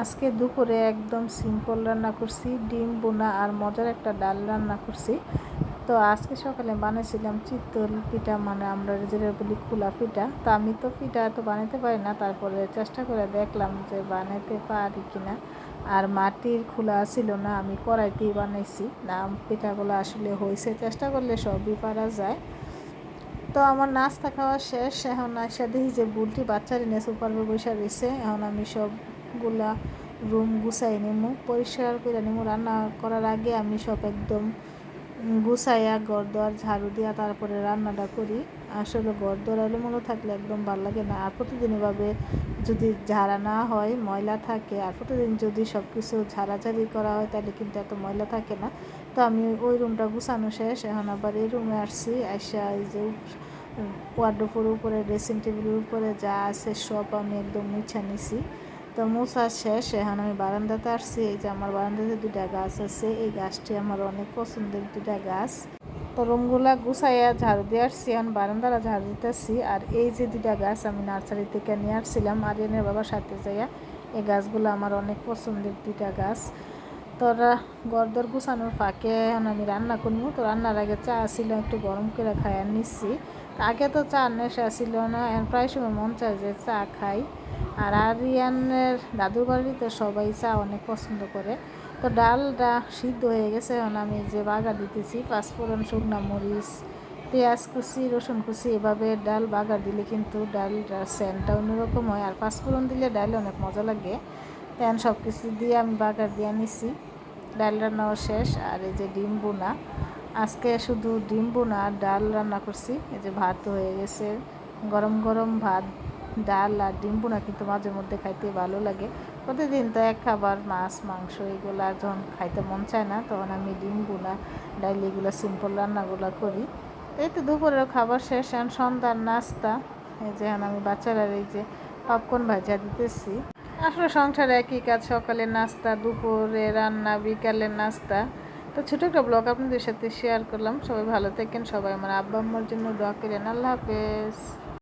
আজকে দুপুরে একদম সিম্পল রান্না করছি, ডিম বোনা আর মজার একটা ডাল রান্না করছি। তো আজকে সকালে বানিয়েছিলাম চিতল পিঠা মানে আমরা যেটা বলি খোলা পিঠা। তো আমি তো পিঠা এত বানাতে পারি না, তারপরে চেষ্টা করে দেখলাম যে বানাতে পারি কিনা। আর মাটির খোলা ছিল না, আমি কড়াইতেই বানাইছি। না, পিঠাগুলো আসলে হয়েছে চেষ্টা করলে সবই পারা যায়। তো আমার নাস্তা খাওয়া শেষ, এখন আসা দেখি যে বুলটি বাচ্চার এনে সুপার বৈশা রয়েছে। এখন আমি সবগুলা রুম গুছাই নেব পরিষ্কার করে নেব রান্না করার আগে আমি সব একদম গুছাইয়া ঘর দোয়ার ঝাড়ু দিয়া তারপরে রান্নাটা করি। আসলে ঘর দোয়ার এলোমেলো থাকলে একদম ভালো লাগে না। আর প্রতিদিন এভাবে যদি ঝাড়া না হয়, ময়লা থাকে, আর প্রতিদিন যদি সব কিছু ঝাড়াঝাড়ি করা হয়, তাহলে কিন্তু এত ময়লা থাকে না। তো আমি ওই রুমটা গুছানো শেষ। এখন আবার এই রুমে আসছি। আসা এই যে ওয়ার্ডোপের উপরে ড্রেসিং টেবিলের উপরে যা আছে সব আমি একদম মুছা নিছি। তো মোছা শেষ, এখন আমি বারান্দাতে আসছি। এই যে আমার বারান্দাতে দুটা গাছ আছে। এই গাছটি আমার অনেক পছন্দের দুটা গাছ। তো রুমগুলা গুছাইয়া ঝাড়ু দিয়ে আসছি। এখন বারান্দারা ঝাড়ু দিতেছি। আর এই যে দুটা গাছ আমি নার্সারি থেকে নিয়ে আসছিলাম। আরিয়ানের বাবার সাথে যাইয়া এই গাছগুলো আমার অনেক পছন্দের দুটা গাছ। তোরা গরদর গুছানোর ফাঁকে এখন আমি রান্না করব। তো রান্নার আগে চা ছিল, একটু গরম করে খাইয়া নিচ্ছি। আগে তো চা নেশা ছিল না। এখন প্রায় সময় মন চায় যে চা খাই। আর আরিয়ানের দাদুর বাড়িতে সবাই চা অনেক পছন্দ করে। তো ডালটা সিদ্ধ হয়ে গেছে, এখন আমি যে বাগা দিতেছি, পাঁচফোড়ন, শুকনো মরিচ, পেঁয়াজ কুচি, রসুন কুচি, এভাবে ডাল বাগার দিলে কিন্তু ডালটা সেন্টটা অন্যরকম হয়। আর পাঁচফোড়ন দিলে ডাল অনেক মজা লাগে। তেন সব কিছু দিয়ে আমি বাগার দিয়ে নিছি ডাল রান্নাও শেষ, আর এই যে ডিম বোনা আজকে শুধু ডিম বোনা আর ডাল রান্না করছি। এই যে ভাত হয়ে গেছে, গরম গরম ভাত। ডাল আর ডিম বোনা কিন্তু মাঝে মধ্যে খাইতে ভালো লাগে। প্রতিদিন তো এক খাবার, মাছ, মাংস এগুলো যখন খাইতে মন চায় না, তখন আমি ডিম বোনা ডাল এগুলো সিম্পল রান্নাগুলো করি। এই তো দুপুরের খাবার শেষ, এখন সন্ধ্যার নাস্তা। এই যে আমি বাচ্চারা এই যে পপকর্ন ভাজা দিতেছি। আসলে সংসারে একই কাজ সকালে নাস্তা, দুপুরে রান্না, বিকালের নাস্তা। তো ছোটো একটা ব্লগ আপনাদের সাথে শেয়ার করলাম। সবাই ভালো থাকেন, সবাই আমার আব্বা আম্মার জন্য দোয়া করেন। আল্লাহ হাফেজ।